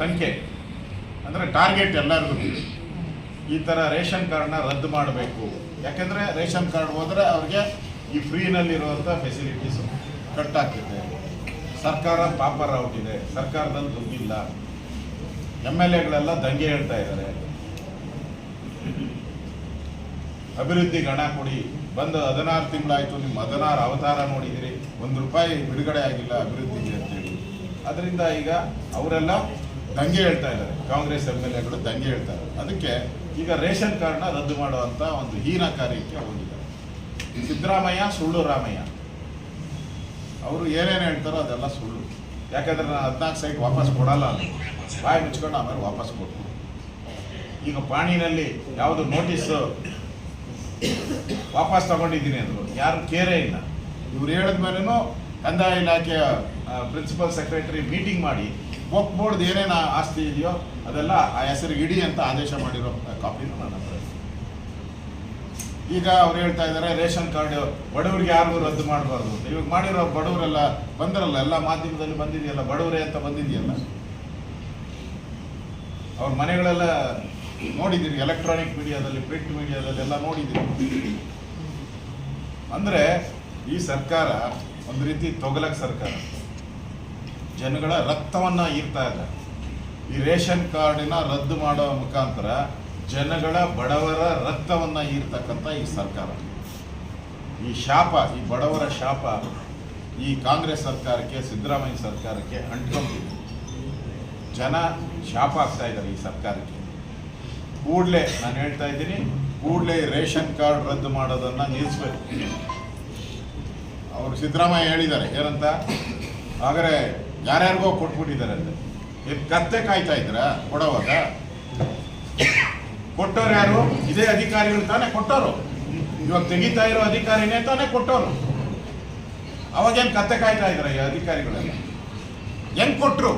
ಸಂಖ್ಯೆ, ಅಂದರೆ ಟಾರ್ಗೆಟ್ ಎಲ್ಲರಿಗೂ ಈ ಥರ ರೇಷನ್ ಕಾರ್ಡ್ನ ರದ್ದು ಮಾಡಬೇಕು. ಯಾಕೆಂದರೆ ರೇಷನ್ ಕಾರ್ಡ್ ಹೋದರೆ ಅವ್ರಿಗೆ ಈ ಫ್ರೀನಲ್ಲಿರುವಂಥ ಫೆಸಿಲಿಟೀಸು ಕಟ್ ಆಗ್ತಿದೆ ಸರ್ಕಾರ ಪಾಪರ್ ಔಟ್ ಇದೆ. ಸರ್ಕಾರದಲ್ಲಿ ದುಡ್ಡಿಲ್ಲ. ಎಂ ಎಲ್ ಎಗಳೆಲ್ಲ ದಂಗೆ ಹೇಳ್ತಾ ಇದ್ದಾರೆ. ಅಭಿವೃದ್ಧಿಗೆ ಹಣ ಕೊಡಿ. ಬಂದು ಹದಿನಾರು ತಿಂಗಳಾಯ್ತು, ನಿಮ್ಮ ಹದಿನಾರು ಅವತಾರ ನೋಡಿದಿರಿ. ಒಂದು ರೂಪಾಯಿ ಬಿಡುಗಡೆ ಆಗಿಲ್ಲ ಅಭಿವೃದ್ಧಿಗೆ ಅಂತೇಳಿ. ಅದರಿಂದ ಈಗ ಅವರೆಲ್ಲ ದಂಗೆ ಹೇಳ್ತಾ ಇದ್ದಾರೆ. ಕಾಂಗ್ರೆಸ್ ಎಂ ಎಲ್ ಎಗಳು ದಂಗೆ ಹೇಳ್ತಾರೆ ಅದಕ್ಕೆ ಈಗ ರೇಷನ್ ಕಾರ್ಡ್ನ ರದ್ದು ಮಾಡುವಂಥ ಒಂದು ಹೀನ ಕಾರ್ಯಕ್ಕೆ ಹೋಗಿದ್ದಾರೆ. ಸಿದ್ದರಾಮಯ್ಯ ಸುಳ್ಳು ರಾಮಯ್ಯ ಅವರು ಏನೇನು ಹೇಳ್ತಾರೋ ಅದೆಲ್ಲ ಸುಳ್ಳು. ಯಾಕಂದ್ರೆ ನಾನು ಹದಿನಾಲ್ಕು ಸೈಟ್ ವಾಪಸ್ ಕೊಡಲ್ಲ ಅಲ್ಲಿ ಬಾಯಿ ಮುಚ್ಕೊಂಡು ಆಮೇಲೆ ವಾಪಸ್ ಕೊಟ್ಟು ಈಗ ಪಾಣಿನಲ್ಲಿ ಯಾವುದು ನೋಟಿಸ್ ವಾಪಸ್ ತಗೊಂಡಿದ್ದೀನಿ ಅಂದರು. ಯಾರು ಕೇರೇ ಇಲ್ಲ. ಇವ್ರು ಹೇಳಿದ ಮೇಲೂ ಕಂದಾಯ ಇಲಾಖೆಯ ಪ್ರಿನ್ಸಿಪಲ್ ಸೆಕ್ರೆಟರಿ ಮೀಟಿಂಗ್ ಮಾಡಿ ವಕ್ ಬೋರ್ಡ್ ಏನೇನು ಆಸ್ತಿ ಇದೆಯೋ ಅದೆಲ್ಲ ಆ ಹೆಸರಿಗೆ ಇಡಿ ಅಂತ ಆದೇಶ ಮಾಡಿರೋ ಕಾಪಿನೂ ನನ್ನ ಹತ್ರ ಈಗ ಅವ್ರು ಹೇಳ್ತಾ ಇದ್ದಾರೆ, ರೇಷನ್ ಕಾರ್ಡ್ ಬಡವರಿಗೆ ಯಾರಿಗೂ ರದ್ದು ಮಾಡಬಾರ್ದು ಅಂತ. ಇವಾಗ ಮಾಡಿರೋ ಬಡವರೆಲ್ಲ ಬಂದರಲ್ಲ, ಎಲ್ಲ ಮಾಧ್ಯಮದಲ್ಲಿ ಬಂದಿದೆಯಲ್ಲ, ಬಡವರೇ ಅಂತ ಬಂದಿದೆಯಲ್ಲ? ಅವ್ರ ಮನೆಗಳೆಲ್ಲ ನೋಡಿದ್ದೀರಿ ಎಲೆಕ್ಟ್ರಾನಿಕ್ ಮೀಡಿಯಾದಲ್ಲಿ ಪ್ರಿಂಟ್ ಮೀಡಿಯಾದಲ್ಲಿ ಎಲ್ಲ ನೋಡಿದ್ದೀರಿ. ಅಂದರೆ ಈ ಸರ್ಕಾರ ಒಂದು ರೀತಿ ತೊಗಲಕ್ ಸರ್ಕಾರ. ಜನಗಳ ರಕ್ತವನ್ನ ಈರ್ತಾ ಇದೆ. ಈ ರೇಷನ್ ಕಾರ್ಡಿನ ರದ್ದು ಮಾಡೋ ಮುಖಾಂತರ ಜನಗಳ ಬಡವರ ರಕ್ತವನ್ನ ಈರ್ತಕ್ಕಂಥ ಈ ಸರ್ಕಾರ. ಈ ಶಾಪ, ಈ ಬಡವರ ಶಾಪ ಈ ಕಾಂಗ್ರೆಸ್ ಸರ್ಕಾರಕ್ಕೆ, ಸಿದ್ದರಾಮಯ್ಯ ಸರ್ಕಾರಕ್ಕೆ ಅಂಟ್ಕೊಂಡಿದೆ. ಜನ ಶಾಪ ಆಗ್ತಾ ಇದ್ದಾರೆ ಈ ಸರ್ಕಾರಕ್ಕೆ. ಕೂಡಲೇ ನಾನು ಹೇಳ್ತಾ ಇದ್ದೀನಿ, ಕೂಡಲೇ ರೇಷನ್ ಕಾರ್ಡ್ ರದ್ದು ಮಾಡೋದನ್ನು ನಿಲ್ಲಿಸ್ಬೇಕು ಅವರು ಸಿದ್ದರಾಮಯ್ಯ ಹೇಳಿದ್ದಾರೆ, ಏನಂತ? ಹಾಗಾದ್ರೆ ಯಾರ್ಯಾರಿಗೋ ಕೊಟ್ಬಿಟ್ಟಿದ್ದಾರೆ ಅಂತ ಏನ್ ಕತ್ತೆ ಕಾಯ್ತಾ ಇದ್ರ ಕೊಡೋವಾಗ? ಕೊಟ್ಟವ್ರು ಯಾರು? ಇದೇ ಅಧಿಕಾರಿಗಳು ತಾನೇ ಕೊಟ್ಟವರು. ಇವಾಗ ತೆಗಿತಾ ಇರೋ ಅಧಿಕಾರಿನೇ ತಾನೇ ಕೊಟ್ಟವರು. ಅವಾಗೇನು ಕತ್ತೆ ಕಾಯ್ತಾ ಇದ್ರ ಈ ಅಧಿಕಾರಿಗಳೆಲ್ಲ? ಹೆಂಗ್ ಕೊಟ್ರು?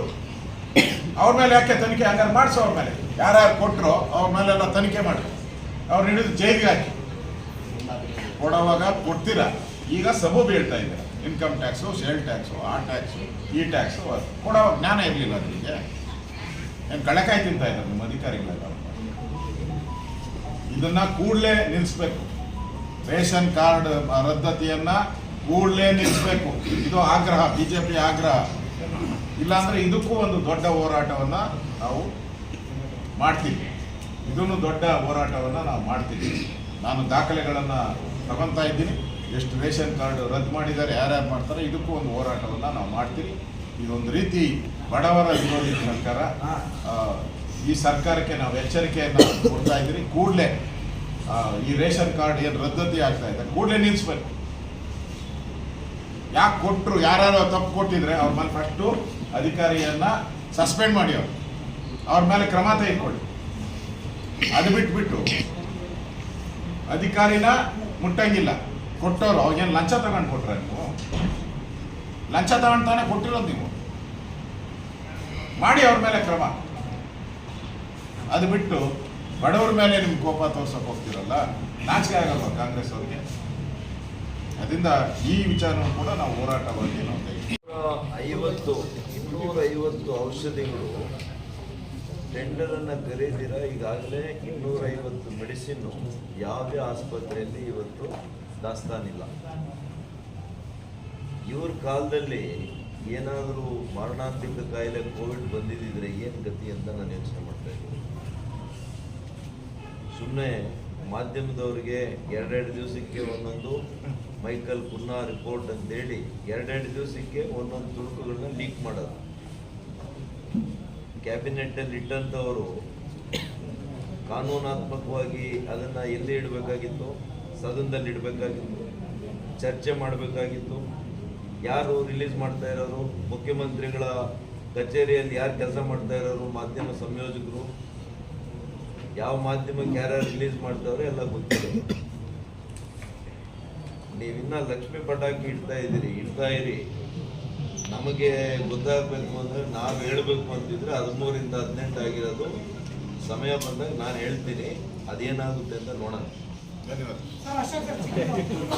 ಅವ್ರ ಮೇಲೆ ಯಾಕೆ ತನಿಖೆ ಹಂಗಾರೆ ಮಾಡಿಸೋ ಅವ್ರ ಮೇಲೆ. ಯಾರ್ಯಾರು ಕೊಟ್ಟರು ಅವ್ರ ಮೇಲೆಲ್ಲ ತನಿಖೆ ಮಾಡಿ. ಅವ್ರು ಹಿಡಿದು ಜೈಲಿಗೆ ಹಾಕಿ. ಕೊಡೋವಾಗ ಕೊಡ್ತೀರಾ? ಈಗ ಸಬೂಬ್ ಹೇಳ್ತಾ ಇದ್ದಾರೆ. ಇನ್ಕಮ್ ಟ್ಯಾಕ್ಸು ಸೇಲ್ ಟ್ಯಾಕ್ಸು ಆ ಟ್ಯಾಕ್ಸು ಈ ಟ್ಯಾಕ್ಸು ಕೂಡ ಜ್ಞಾನ ಇರಲಿಲ್ಲ ಅದಕ್ಕೆ. ಏನು ಕಳೆಕಾಯಿ ತಿಂತ ಇದ್ದಾರೆ ನಿಮ್ಮ ಅಧಿಕಾರಿಗಳೆಲ್ಲ. ಇದನ್ನ ಕೂಡಲೇ ನಿಲ್ಲಿಸ್ಬೇಕು ರೇಷನ್ ಕಾರ್ಡ್ ರದ್ದತಿಯನ್ನ ಕೂಡಲೇ ನಿಲ್ಲಿಸ್ಬೇಕು ಇದು ಆಗ್ರಹ, ಬಿಜೆಪಿ ಆಗ್ರಹ. ಇಲ್ಲಾಂದ್ರೆ ಇದಕ್ಕೂ ಒಂದು ದೊಡ್ಡ ಹೋರಾಟವನ್ನ ನಾವು ಮಾಡ್ತೀವಿ. ಇದನ್ನು ದೊಡ್ಡ ಹೋರಾಟವನ್ನ ನಾವು ಮಾಡ್ತೀವಿ. ನಾನು ದಾಖಲೆಗಳನ್ನು ತಗೊಂತಾ ಇದ್ದೀನಿ. ಎಷ್ಟು ರೇಷನ್ ಕಾರ್ಡ್ ರದ್ದು ಮಾಡಿದ್ದಾರೆ ಯಾರ್ಯಾರು ಮಾಡ್ತಾರೆ ಇದಕ್ಕೂ ಒಂದು ಹೋರಾಟವನ್ನು ನಾವು ಮಾಡ್ತೀವಿ. ಇದೊಂದು ರೀತಿ ಬಡವರ ವಿರೋಧಿ ಸರ್ಕಾರ. ಈ ಸರ್ಕಾರಕ್ಕೆ ನಾವು ಎಚ್ಚರಿಕೆಯನ್ನು ಕೊಡ್ತಾ ಇದ್ದೀರಿ. ಕೂಡಲೇ ಈ ರೇಷನ್ ಕಾರ್ಡ್ ಏನು ರದ್ದತಿ ಆಗ್ತಾ ಇದೆ ಕೂಡಲೇ ನಿಲ್ಲಿಸ್ಬೇಕು ಯಾಕೆ ಕೊಟ್ಟರು ಯಾರ್ಯಾರು ತಪ್ಪು ಕೊಟ್ಟಿದ್ರೆ ಅವ್ರ ಮೇಲೆ ಫಸ್ಟು ಅಧಿಕಾರಿಯನ್ನು ಸಸ್ಪೆಂಡ್ ಮಾಡಿ ಅವ್ರು. ಅವ್ರ ಮೇಲೆ ಕ್ರಮ ತೆಗೆದುಕೊಳ್ಳಿ. ಅದು ಬಿಟ್ಬಿಟ್ಟು ಅಧಿಕಾರಿನ ಮುಟ್ಟಂಗಿಲ್ಲ. ಕೊಟ್ಟವ್ರು ಅವಾಗೇನು ಲಂಚ ತಗೊಂಡು ಕೊಟ್ರೆ ನೀವು? ಲಂಚ ತಗೊಂಡು ತಾನೇ ಕೊಟ್ಟಿರೋದು ನೀವು? ಮಾಡಿ ಅವ್ರ ಮೇಲೆ ಕ್ರಮ. ಅದು ಬಿಟ್ಟು ಬಡವ್ರ ಮೇಲೆ ನಿಮ್ಗೆ ಕೋಪ ತೋರ್ಸೋಕೆ ಹೋಗ್ತಿರಲ್ಲ, ನಾಚಿಕೆ ಆಗಲ್ವ ಕಾಂಗ್ರೆಸ್ ಅವ್ರಿಗೆ? ಅದರಿಂದ ಈ ವಿಚಾರವನ್ನು ಕೂಡ ನಾವು ಹೋರಾಟವಾಗಿ ನಾವು ಐವತ್ತು ಇನ್ನೂರ ಐವತ್ತು ಔಷಧಿಗಳು ಟೆಂಡರನ್ನು ಕರೀದಿರ ಈಗಾಗಲೇ ಇನ್ನೂರೈವತ್ತು ಮೆಡಿಸಿನ್ನು ಯಾವುದೇ ಆಸ್ಪತ್ರೆಯಲ್ಲಿ ಇವತ್ತು ದಾಸ್ತಾನಿಲ್ಲ. ಇವ್ರ ಕಾಲದಲ್ಲಿ ಏನಾದರೂ ಮರಣಾಂತಿಕ ಕಾಯಿಲೆ ಕೋವಿಡ್ ಬಂದಿದ್ದಿದ್ರೆ ಏನು ಗತಿ ಅಂತ ನಾನು ಯೋಚನೆ ಮಾಡ್ತಾ ಸುಮ್ಮನೆ ಮಾಧ್ಯಮದವ್ರಿಗೆ ಎರಡೆರಡು ದಿವಸಕ್ಕೆ ಒಂದೊಂದು ಮೈಕಲ್ ಪುನಃ ರಿಪೋರ್ಟ್ ಅಂತೇಳಿ ಎರಡೆರಡು ದಿವಸಕ್ಕೆ ಒಂದೊಂದು ತುಣುಕುಗಳನ್ನ ಲೀಕ್ ಮಾಡೋದು. ಕ್ಯಾಬಿನೆಟ್ಟಲ್ಲಿ ಇಟ್ಟಂಥವರು ಕಾನೂನಾತ್ಮಕವಾಗಿ ಅದನ್ನು ಎಲ್ಲಿ ಇಡಬೇಕಾಗಿತ್ತು? ಸದನದಲ್ಲಿ ಇಡಬೇಕಾಗಿತ್ತು, ಚರ್ಚೆ ಮಾಡಬೇಕಾಗಿತ್ತು. ಯಾರು ರಿಲೀಸ್ ಮಾಡ್ತಾ ಇರೋರು, ಮುಖ್ಯಮಂತ್ರಿಗಳ ಕಚೇರಿಯಲ್ಲಿ ಯಾರು ಕೆಲಸ ಮಾಡ್ತಾ ಇರೋರು, ಮಾಧ್ಯಮ ಸಂಯೋಜಕರು, ಯಾವ ಮಾಧ್ಯಮಕ್ಕೆ ಯಾರ್ಯಾರು ರಿಲೀಸ್ ಮಾಡ್ತಾರೋ ಎಲ್ಲ ಗೊತ್ತಿದೆ ನೀವಿನ್ನ ಲಕ್ಷ್ಮಿ ಪಟಾಕಿ ಇಡ್ತಾ ಇದ್ದೀರಿ, ಇಡ್ತಾ ಇರಿ. ನಮಗೆ ಗೊತ್ತಾಗಬೇಕು ಅಂದರೆ ನಾವು ಹೇಳಬೇಕು ಅಂತಿದ್ರೆ ಹದಿಮೂರಿಂದ ಹದಿನೆಂಟು ಆಗಿರೋದು. ಸಮಯ ಬಂದಾಗ ನಾನು ಹೇಳ್ತೀನಿ, ಅದೇನಾಗುತ್ತೆ ಅಂತ ನೋಡೋಣ. धन्यवाद.